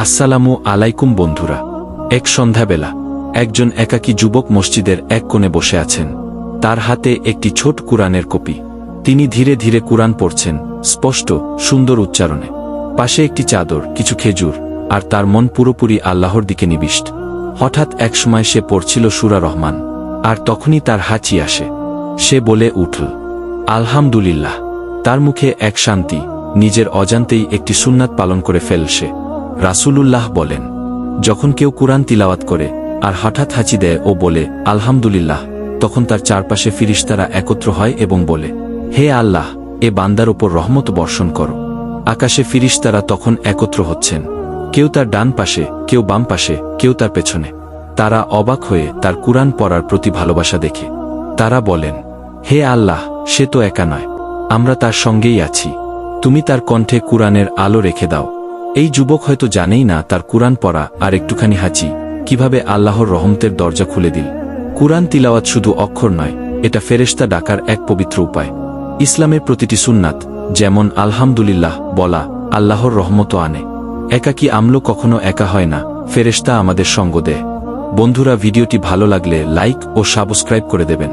আসসালামু আলাইকুম বন্ধুরা। এক সন্ধ্যাবেলা, একজন একাকী যুবক মসজিদের এক কোণে বসে আছেন। তার হাতে একটি ছোট কুরআনের কপি। তিনি ধীরে ধীরে কুরআন পড়ছেন, স্পষ্ট, সুন্দর উচ্চারণে। পাশে একটি চাদর, কিছু খেজুর, আর তার মন পুরোপুরি আল্লাহর দিকে নিবিষ্ট। হঠাৎ একসময় সে পড়ছিল সুরা রহমান, আর তখনই তার হাঁচি আসে। সে বলে উঠল, আলহামদুলিল্লাহ। তার মুখে এক শান্তি, নিজের অজান্তেই একটি সুন্নাত পালন করে ফেলছে রাসূলুল্লাহ বলেন, যখন কেউ কুরআন তিলাওয়াত করে আর হঠাৎ হাঁচি দেয় ও বলে, আলহামদুলিল্লাহ, তখন তার চারপাশে ফিরিস্তারা একত্র হয় এবং বলে, হে আল্লাহ, এ বান্দার ওপর রহমত বর্ষণ করো। আকাশে ফিরিস্তারা তখন একত্র হচ্ছেন। কেউ তার ডান পাশে, কেউ বাম পাশে, কেউ তার পেছনে। তারা অবাক হয়ে তার কুরআন পড়ার প্রতি ভালোবাসা দেখে। তারা বলেন, হে আল্লাহ, সে তো একা নয়। আমরা তার সঙ্গেই আছি। তুমি তার কণ্ঠে কুরআনের আলো রেখে দাও। এই যুবক হয়তো জানেই না তার কুরআন পড়া আর একটুখানি হাঁচি। কীভাবে আল্লাহর রহমতের দরজা খুলে দিল। কুরআন তিলাওয়াত শুধু অক্ষর নয়, এটা ফেরেশতা ডাকার এক পবিত্র উপায়। ইসলামের প্রতিটি সুন্নাত, যেমন আলহামদুলিল্লাহ বলা, আল্লাহর রহমত আনে। একাকী আমলো কখনো একা হয় না, ফেরেশতা আমাদের সঙ্গ দেয়। বন্ধুরা, ভিডিওটি ভালো লাগলে লাইক ও সাবস্ক্রাইব করে দেবেন।